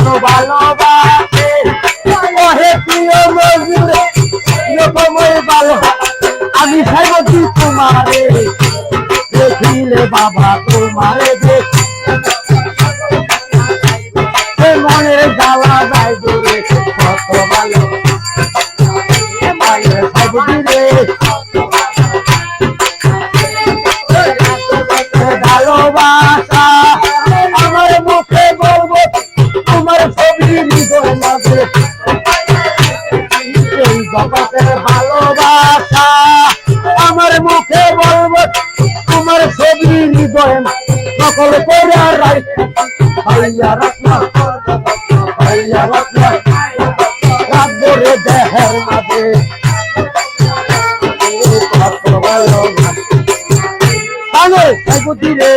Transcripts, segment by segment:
লাইলি ভালোবাসে। ওহে প্রিয় মজুরে এরকমই ভালো আমি সাইবতি তোমারে, দেখিলে বাবা তোমারে দেখ মনে জ্বালা যায় দূরে কত ভালো। মায়ের সাইবতি ভালোবাসা আমার মুখে বলব তোমার ছবি হৃদয় সকল করে ভাইয়া রাখনা ভাইয়া রাখনা রাখব দেহের মাঝে ভালোবাসা তাহলে সাইকুতি রে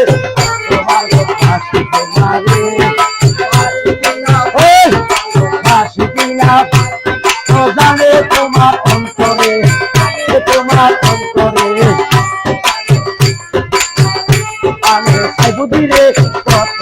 তোমার হাসি জানে তোমার অন্তরে তোমার অন্তরে। আমি কত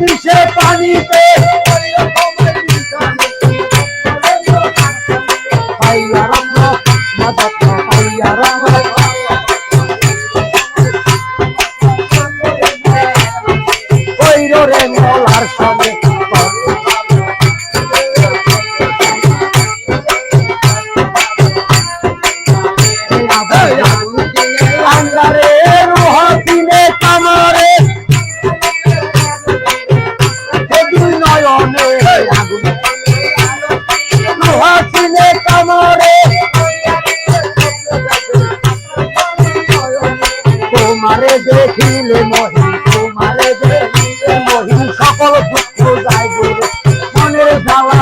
你先把你背。সকল দুঃখ মনের জ্বালা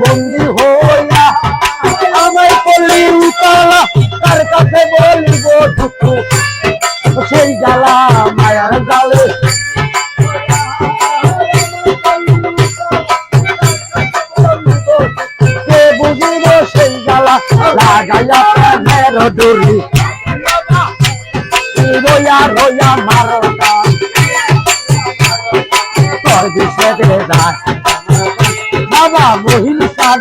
বন্দি তার কাছে সেই জ্বালা লাগাইয়া প্রেমের ডুরি রইয়া রইয়া মারতা তোর বিষে দে বাবা মহিল সার